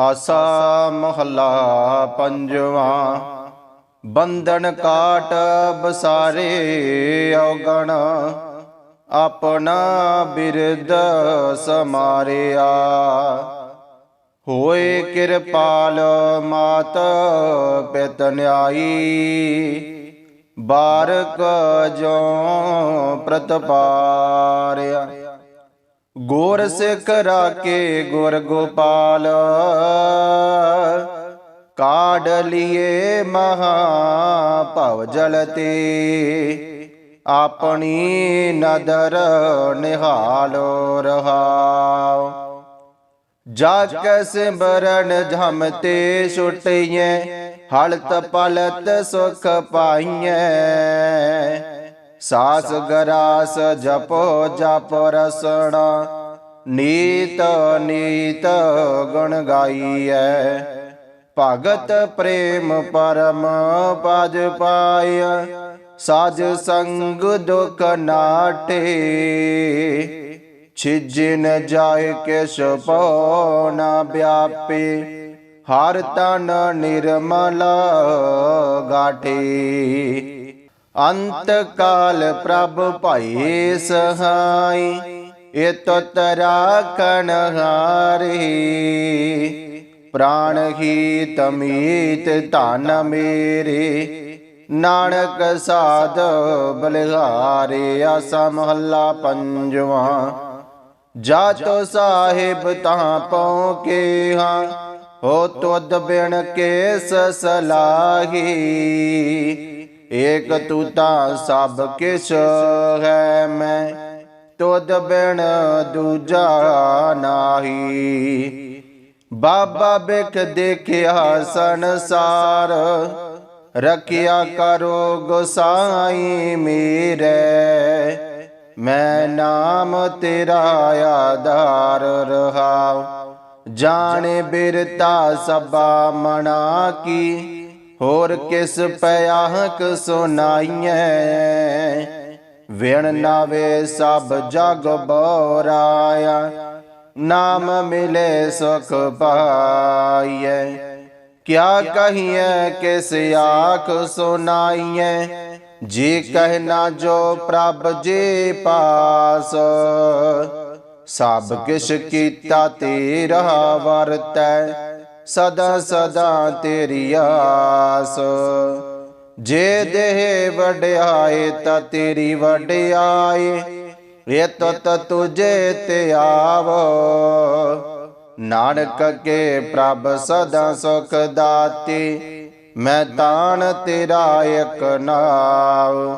ਆਸਾ ਮਹੱਲਾ ਪੰਜਵਾਂ। ਬੰਧਨ ਕਾਟ ਬਸਾਰੇ ਔਗਣ। ਆਪਣਾ ਬਿਰਦ ਸਮਾਰਿਆ। ਹੋਏ ਕਿਰਪਾਲ ਮਾਤ ਪਿਤਨਿਆਈ ਬਾਰਕ ਜੋ ਪ੍ਰਤਪਾਰਿਆ। ਗੋਰ ਸਿੱਖ ਰਾਕੇ ਗੁਰ ਗੋਪਾਲ। ਕਾਢ ਲਿਏ ਮਹਾ ਭਵ ਜਲ ਤੇ। ਆਪਣੀ ਨਦਰ ਨਿਹਾਲੋ ਰਹਾਉ। ਜਾ ਕੈ ਸਿਮਰਨ ਧਮ ਤੇ ਛੁਟਈਐ ਹਲਤ ਪਲਤ ਸੁਖ ਪਾਈਐ। ਸਾਸ ਗਰਾਸ ਜਪੋ ਜਪ ਰਸਣਾ। ਨੀਤ ਨੀਤ ਗੁਣ ਗਾਈਐ। ਭਗਤ ਪ੍ਰੇਮ ਪਰਮ ਪਜ ਪਾਇ ਸਾਜ ਸੰਗ ਦੁਖ ਨਾਟੇ। ਛਿਜਿਨ ਜਾਏ ਕਿਛ ਪਉ ਨਾ ਵਿਆਪੇ। ਹਰ ਤਨ ਨਿਰਮਲ ਗਾਠੇ। ਅੰਤ ਕਾਲ ਪ੍ਰਭ ਭਈ ਸਹਾਈ ਇਤ ਤਰਾਖਣ ਹਾਰੀ। ਪ੍ਰਾਣ ਹੀ ਤਮੀਤ ਧਨ ਮੇਰੇ, ਨਾਨਕ ਸਾਧ ਬਲਿਹਾਰੇ ਆਸਾ ਮਹੱਲਾ ਪੰਜਵਾਂ। ਜਾ ਤੋ ਸਾਹਿਬ ਤਾਂ ਪਉ ਕੇ ਹਾਂ ਹੋ ਤੁਧ ਬਿਨ ਕੇਸ ਸਲਾਹੀ। ਏਕ ਤੂ ਤਾਂ ਸਭ ਕਿਛ ਹੈ ਮੈਂ, ਤੁਧ ਬਿਨ ਦੂਜਾ ਨਾਹੀ। ਬਾਬਾ ਬਿਖ ਦੇਖਿਆ ਸੰਸਾਰ, ਰਖਿਆ ਕਰੋ ਗੋਸਾਈ ਮੇਰੇ। ਮੈਂ ਨਾਮ ਤੇਰਾ ਆਧਾਰ ਰਹਾਉ, ਜਾਣੇ ਬਿਰਤਾ ਸਭਾ ਮਣਾ ਕੀ। ਹੋਰ ਕਿਸ ਪਿਆਹਕ ਸੁਨਾਈਐ ਵਿਣ ਨਾਵੇ ਸਭ ਜਗ ਬੋਰਾਇਆ, ਨਾਮ ਮਿਲੇ ਸੁਖ ਪਾਈਐ। ਕਿਆ ਕਹੀਐ, ਕਿਸ ਆਖ ਸੁਨਾਈਐ ਜੀ ਕਹਿਣਾ ਜੋ ਪ੍ਰਭ ਜੀ ਪਾਸ, ਸਭ ਕਿਛ ਕੀਤਾ ਤੇਰਾ ਵਰਤੈ ਸਦਾ ਸਦਾ ਤੇਰੀ ਆਸ। ਜੇ ਦੇਹ ਵਡਿਆਏ ਤਾਂ ਤੇਰੀ ਵਡਿਆਏ ਇਹ ਤਤ ਤੁਝੇ ਤੇ ਆਵੋ। ਨਾਨਕ ਕੇ ਪ੍ਰਭ ਸਦਾ ਸੁਖ ਦਾਤੀ। ਮੈਂ ਤਾਣ ਤੇਰਾ ਇਕ ਨਾਮ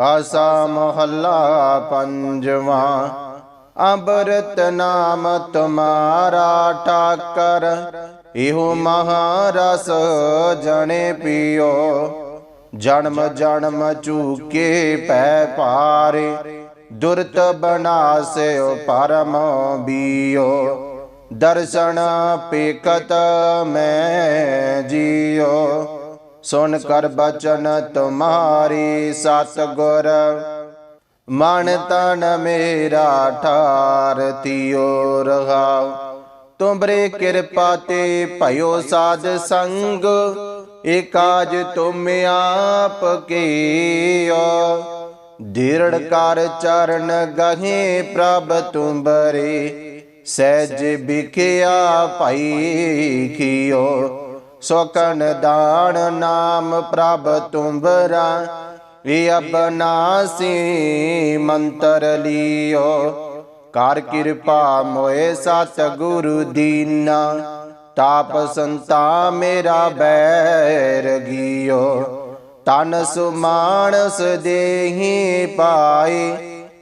ਆਸਾ ਮਹੱਲਾ ਪੰਜਵਾਂ। ਅੰਬਰਤ ਨਾਮ ਤੁਮਾਰਾ ਠਾਕਰ ਇਹੋ ਮਹਾਰਸ ਜਣੇ ਪੀਓ, ਜਨਮ ਜਨਮ ਚੂਕੇ ਪੈ ਪਾਰੇ, ਦੁਰਤ ਬਨਾਸਿਓ ਪਰਮ ਬੀਓ। ਦਰਸ਼ਨ ਪੇਕਤ ਮੈਂ ਜੀਓ, ਸੁਨ ਕਰ ਬਚਨ ਤੁਮਾਰੀ ਸਤਗੁਰ। ਮਨ ਤਨ ਮੇਰਾ ਠਾਰ ਠਾਰਤਿਓ ਰਹਾਉ ਤੁਮਰੇ ਕਿਰਪਾ ਤੇ ਭਇਓ ਸਾਧ ਸੰਗ ਏ ਕਾਜ ਤੁਮ ਆਪ ਕੀਓ। ਦਿਰੜ ਕਰ ਚਰਨ ਗਹੇ ਪ੍ਰਭ ਤੁੰਬਰੇ ਸਹਿਜ ਬਿਖਿਆ ਭਾਈ ਖਿਓ ਸੋਕਨ ਦਾਨ ਨਾਮ ਪ੍ਰਭ ਤੁੰਬਰਾ ਏ ਅਬਨਾਸੀ ਮੰਤਰ ਲਿਓ। ਕਰ ਕਿਰਪਾ ਮੋਏ ਸਤ ਗੁਰੂ ਦੀਨਾ, ਤਾਪ ਸੰਤਾ ਮੇਰਾ ਬੈਰ ਗਿਓ ਤਨ ਸੁਮਾਨਸ ਦੇਹੀ ਪਾਏ,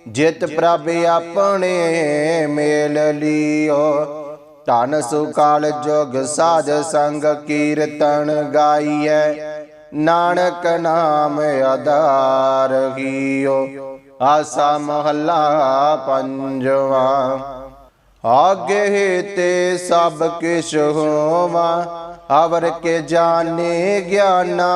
ਜਿਤ ਪ੍ਰਭ ਆਪਣੇ ਮੇਲ ਲਿਓ। ਧਨ ਸੁਕਾਲ ਜੋਗ ਸਾਜ ਸੰਗ ਕੀਰਤਨ ਗਾਈਐ, ਨਾਨਕ ਨਾਮ ਆਧਾਰ ਕੀਓ ਆਸਾ ਮਹੱਲਾ ਪੰਜਵਾ। ਆਗੇ ਤੇ ਸਭ ਕਿਛ ਹੋਵਾ ਅਵਰ ਕੇ ਜਾਣੇ ਗਿਆਨਾ।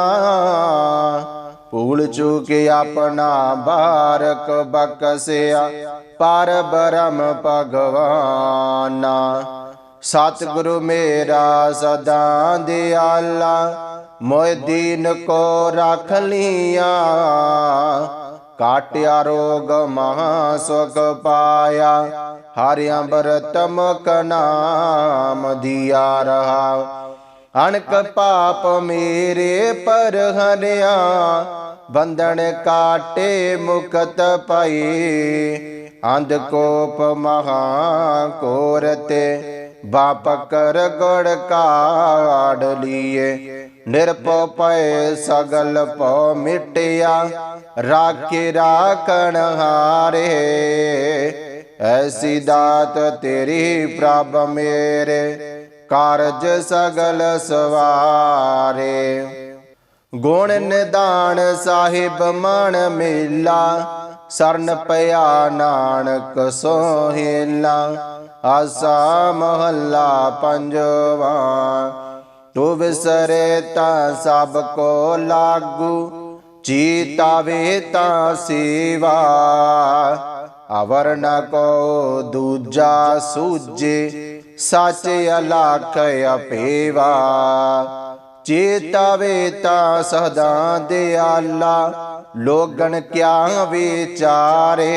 ਭੂਲ ਚੂਕ ਆਪਣਾ ਬਾਰਕ ਬਕਸਿਆ ਪਰ ਬਰਮ ਭਗਵਾਨਾ। ਸਤਿਗੁਰੂ ਮੇਰਾ ਸਦਾ ਦਿਆਲਾ ਮੋਇ ਦੀਨ ਕੋ ਰਖ ਲੀਆ। ਕਾਟਿਆ ਰੋਗ ਮਹਾ ਸੁਖ ਪਾਇਆ, ਹਰਿ ਅੰਬਰਤ ਮੁਖ ਨਾਮ ਦਿਆ ਰਹਾ। ਅਣਕ ਪਾਪ ਮੇਰੇ ਪਰ ਹਰਿਆ, ਬੰਧਨ ਕਾਟੇ ਮੁਕਤ ਪਈ ਅੰਧ ਕੋਪ ਮਹਾ ਕੋਰਤੇ ਬਾਪ ਕਰ ਗੜ ਕਾੜ ਲੀਏ। ਨਿਰਪਉ ਪਏ ਸਗਲ ਪਉ ਮਿਟਿਆ, ਰਾਖੇ ਰਾਖਣ ਹਾਰੇ। ਐਸੀ ਦਾਤ ਤੇਰੀ ਪ੍ਰਭ ਮੇਰੇ, ਕਾਰਜ ਸਗਲ ਸਵਾਰੇ। ਗੁਣ ਨਿਦਾਨ ਸਾਹਿਬ ਮਨ ਮੇਲਾ, ਸਰਨ ਪਿਆ ਨਾਨਕ ਸੋਹਿਲਾ। ਆਸਾ ਮਹੱਲਾ ਪੰਜਵਾ। ਤੂੰ ਵਿਸਰੇ ਤਾਂ ਸਭ ਕੋ ਲਾਗੂ ਚੀਤਾਵੇ ਤਾਂ ਸੇਵਾ। ਅਵਰ ਨ ਕੋ ਦੂਜਾ ਸੂਜੇ ਸੱਚ ਅਲਖ ਅਪੇਵਾ। ਚੇਤਾਵੇ ਤਾਂ ਸਦਾ ਦਿਆਲਾ, ਲੋਗਣ ਕਿਆ ਵਿਚਾਰੇ।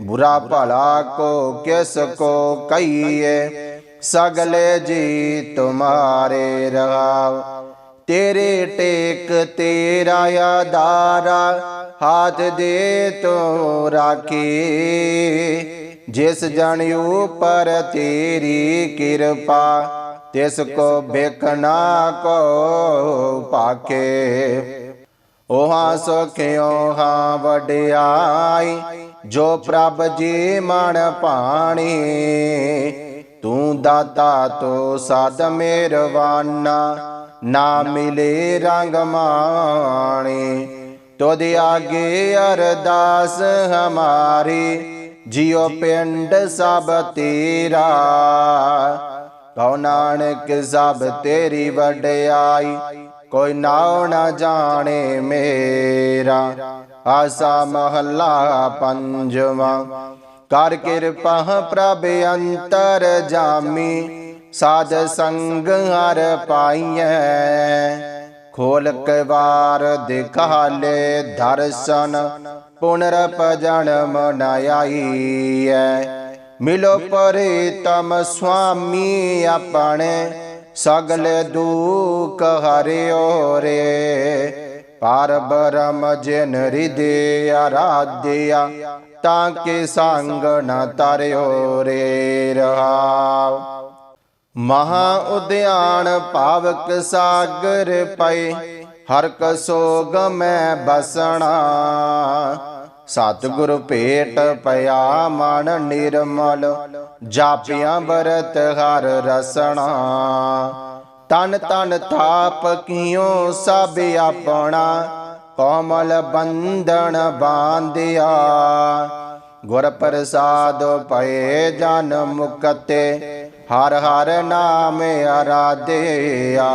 ਬੁਰਾ ਭਲਾ ਕੋ ਕਿਸ ਕੋ ਕਹੀਏ ਸਗਲੇ ਜੀ ਤੁਮਾਰੇ ਰਹਾਵ ਤੇਰੇ ਟੇਕ ਤੇਰਾ ਆਧਾਰਾ ਹਾਥ ਦੇ ਤੋ ਰਾਖੀ। ਜਿਸ ਜਨ ਉਪਰ ਤੇਰੀ ਕਿਰਪਾ, ਤਿਸ ਕੋ ਬੇਕਨਾ ਕੋ ਪਾਕੇ ਸੁਖਿਓ ਹਾਂ ਵਡਿਆਈ, ਜੋ ਪ੍ਰਭ ਜੀ ਮਨ ਪਾਣੀ ਦਾਤਾ ਤੋ ਸਦ ਮਿਹਰਵਾਨਾ ਨਾ ਮਿਲੇ ਰੰਗ ਮਾਣੀ। ਤੁਧ ਆਗੇ ਅਰਦਾਸ ਹਮਾਰੀ, ਜਿਉ ਪਿੰਡ ਸਭ ਤੇਰਾ। ਕਉ ਨਾਨਕ ਸਭ ਤੇਰੀ ਵਡਿਆਈ, ਕੋਈ ਨਾਉ ਨਾ ਜਾਣੇ ਮੇਰਾ। ਆਸਾ ਮਹੱਲਾ ਪੰਜਵਾਂ। ਕਰ ਕਿਰਪਾ ਪ੍ਰਭ ਅੰਤਰ ਜਾਮੀ, ਸਾਧ ਸੰਗ ਹਰ ਪਾਈਐ। ਖੋਲ ਕੇ ਵਾਰ ਦਿਖਾਲੇ ਦਰਸ਼ਨ, ਪੁਨਰਪ ਜਨਮ ਨ ਆਈਐ। ਮਿਲੋ ਪਰੇ ਤਮ ਸੁਆਮੀ ਆਪਣੇ, ਸਗਲੇ ਦੁਖ ਹਰਿਓ ਰੇ। ਪਰ ਬਰਮ ਜਿਨ ਹਿਰਦੇ ਆਰਾਧਿਆ ਤਾਂ ਕੇ ਸੰਗ ਨ ਤਰਿਓ ਰੇ ਰਹਾਉ। ਮਹਾ ਉਦਿਆਨ ਭਾਵਕ ਸਾਗਰ ਪਏ, ਹਰ ਕਸੋਗ ਮੈਂ ਬਸਣਾ। ਸਤਿਗੁਰ ਭੇਟ ਪਿਆ ਮਨ ਨਿਰਮਲ, ਜਾਪਿਆ ਬਰਤ ਹਰ ਰਸਣਾ। ਤਨ ਤਨ ਥਾਪ ਕੀਓ ਸਭ ਆਪਣਾ ਕੋਮਲ ਬੰਧਨ ਬਾਂਧਿਆ। ਗੁਰ ਪ੍ਰਸਾਦ ਪਏ ਜਨ ਮੁਕਤੇ, ਹਰ ਹਰ ਨਾਮ ਆਰਾਧਿਆ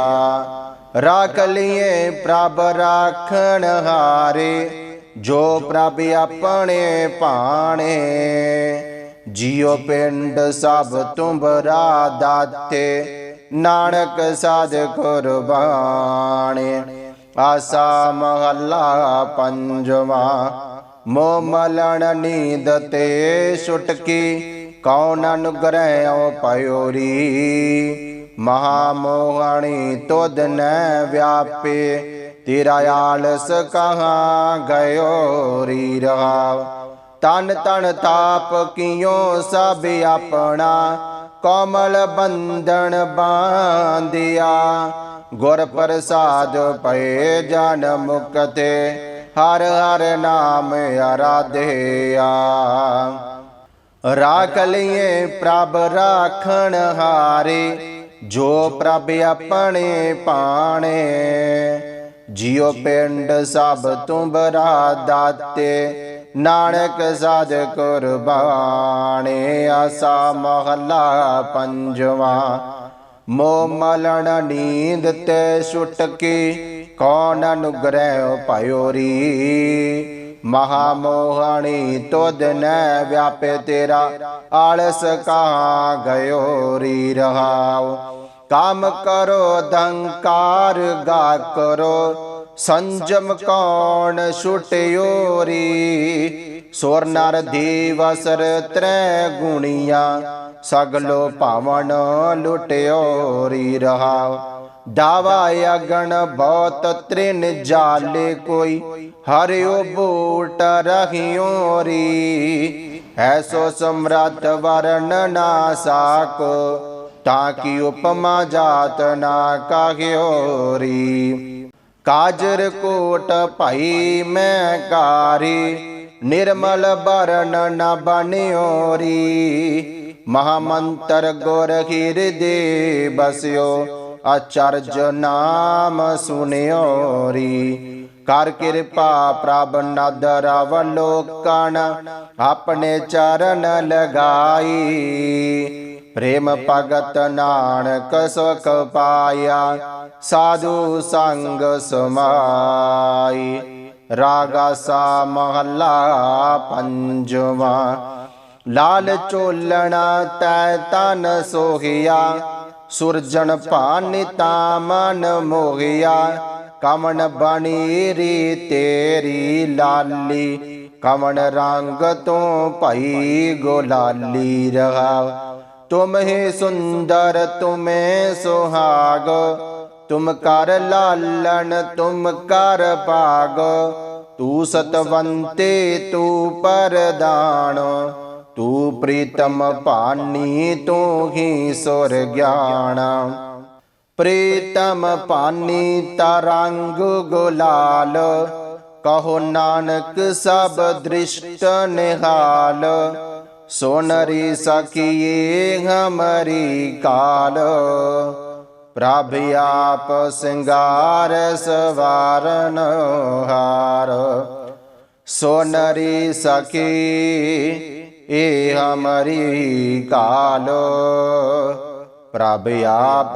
ਰਾਖ ਲਿਏ ਪ੍ਰਭ ਰਾਖਣ ਹਾਰੇ, ਜੋ ਪ੍ਰਭ ਆਪਣੇ ਪਾਣੇ ਜਿਉ ਪਿੰਡ ਸਭ ਤੁੰਬਰਾ ਦਾਤੇ, ਨਾਨਕ ਸਾਧ ਕੁਰਬਾਣੇ। ਆਸਾ ਮਹੱਲਾ ਪੰਜਵਾ ਮੋ ਮਲਣ ਨੀਂਦ ਤੇ ਛੁਟਕੀ ਕੌਣ ਅਨੁਗ੍ਰਹਿ ਪਇਓਰੀ ਮਹਾ ਮੋਹਣੀ ਤੁਧ ਨੈ ਵਿਆਪੇ ਤੇਰਾ ਆਲਸ ਕਹਾਂ ਗਇਓ ਰੀ ਰਹਾਵ ਤਨ ਤਨ ਤਾਪ ਕੀਓ ਸਭ ਆਪਣਾ ਕੋਮਲ ਬੰਧਨ ਬਾਂਧਿਆ, ਗੁਰ ਪ੍ਰਸਾਦ ਪਏ ਜਨ ਮੁਕਤੇ, ਹਰ ਹਰ ਨਾਮ ਆਰਾਧਿਆ ਰਾਖ ਲਈਏ ਪ੍ਰਭ ਰਾਖਣ ਹਾਰੇ, ਜੋ ਪ੍ਰਭ ਆਪਣੇ ਪਾਣੇ, ਜਿਉ ਪਿੰਡ ਸਭ ਤੁੰਬਰਾ ਦਾਤੇ ਨਾਨਕ ਸਾਧ ਕੁਰਬਾਨੇ ਆਸਾ ਮਹਲਾ ਪੰਜਵਾ। ਮੋ ਮਲਣ ਨੀਂਦ ਤੇ ਛੁਟਕੀ ਕੌਣ ਅਨੁਗ੍ਰਹਿ ਪਾਇਓਰੀ ਮਹਾ ਮੋਹਣੀ ਤੁਧ ਨੈ ਵਿਆਪੇ ਤੇਰਾ, ਆਲਸ ਕਹਾਂ ਗਇਓ ਰੀ ਰਹਾਉ। ਕਾਮ ਕਰੋ ਦੰਕਾਰ ਗਾ ਕਰੋ। ਸੰਜਮ ਕੌਣ ਛੁਟਿਓ ਰੀ ਸੁਰ ਨਰ ਦੇਵਸਰ ਤ੍ਰੈ ਗੁਣੀਆਂ, ਸਗਲੋ ਭਾਵਨ ਲੁਟਿਓ ਰੀ ਰਹਾਉ ਦਾਵਾ ਅਗਣ ਬਹੁਤ ਤ੍ਰਿਨ ਜਾਲੇ ਕੋਈ, ਹਰਿਓ ਬੂਟ ਰਹੀਓ ਰੀ ਐਸੋ ਸਮਰੱਥ ਵਰਨ ਨਾ ਸਾਕੋ ਤਾਂ ਕੀ ਉਪਮਾ ਜਾਤ ਨਾ ਕਾਹਿਓ ਰੀ ਕਾਜਰ ਕੋਟ ਭਾਈ ਮੈਂ ਕਾਰੀ ਨਿਰਮਲ ਬਰਨ ਨ ਬਨਿਓ ਰੀ ਮਹਾਮੰਤਰ ਗੁਰ ਹਿਰਦੇ ਬਸਿਓ ਅਚਰਜ ਨਾਮ ਸੁਨਿਓਰੀ। ਕਰ ਕਿਰਪਾ ਪ੍ਰਭ ਨਦਰ ਅਵਲੋਕਨ, ਆਪਣੇ ਚਰਨ ਲਗਾਈ। ਪ੍ਰੇਮ ਭਗਤ ਨਾਨਕ ਸੁਖ ਪਾਇਆ, ਸਾਧੂ ਸੰਗ ਸਮਾਈ। ਰਾਗਾ ਸਾ ਮਹੱਲਾ ਪੰਜਵਾ। ਲਾਲ ਚੋਲਣਾ ਤੈ ਤਨ ਸੋਹਿਆ, ਸੁਰਜਣ ਭਾਨਿਤਾ ਮਨ ਮੋਹਿਆ। ਕਮਣ ਬਣੀ ਰੀ ਤੇਰੀ ਲਾਲੀ, ਕਮਣ ਰੰਗ ਤੋਂ ਭਈ ਗੋਲਾਲੀ ਰਹਾ। ਤੁਮ ਹੀ ਸੁੰਦਰ, ਤੁਮੇ ਸੁਹਾਗ। ਤੁਮ ਕਰ ਲਾਲਣ, ਤੁਮ ਕਰ ਭਾਗ। ਤੂੰ ਸਤਵੰਤੇ, ਤੂੰ ਪਰਦਾਨ ਤੂੰ ਪ੍ਰੀਤਮ ਭਾਨੀ, ਤੂੰ ਹੀ ਸੁਰ ਗਿਆਨ ਪ੍ਰੀਤਮ ਭਾਨੀ, ਤਰੰਗ ਗੁਲਾਲ। ਕਹੋ ਨਾਨਕ ਸਭ ਦ੍ਰਿਸ਼ਟ ਨਿਹਾਲ। ਸੋਨਰੀ ਸਖੀਏ ਹਮਰੀ ਕਾਲ। ਪ੍ਰਭ ਆਪ ਸਿੰਗਾਰ ਸਵਾਰਨ ਹਾਰ। ਸੋਨਰੀ ਸਖੀ, ਏ ਹਮਰੀ ਕਾਲ। ਪ੍ਰਭ ਆਪ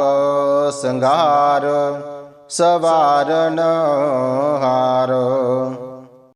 ਸਿੰਗਾਰ ਸਵਾਰਨ ਹਾਰ।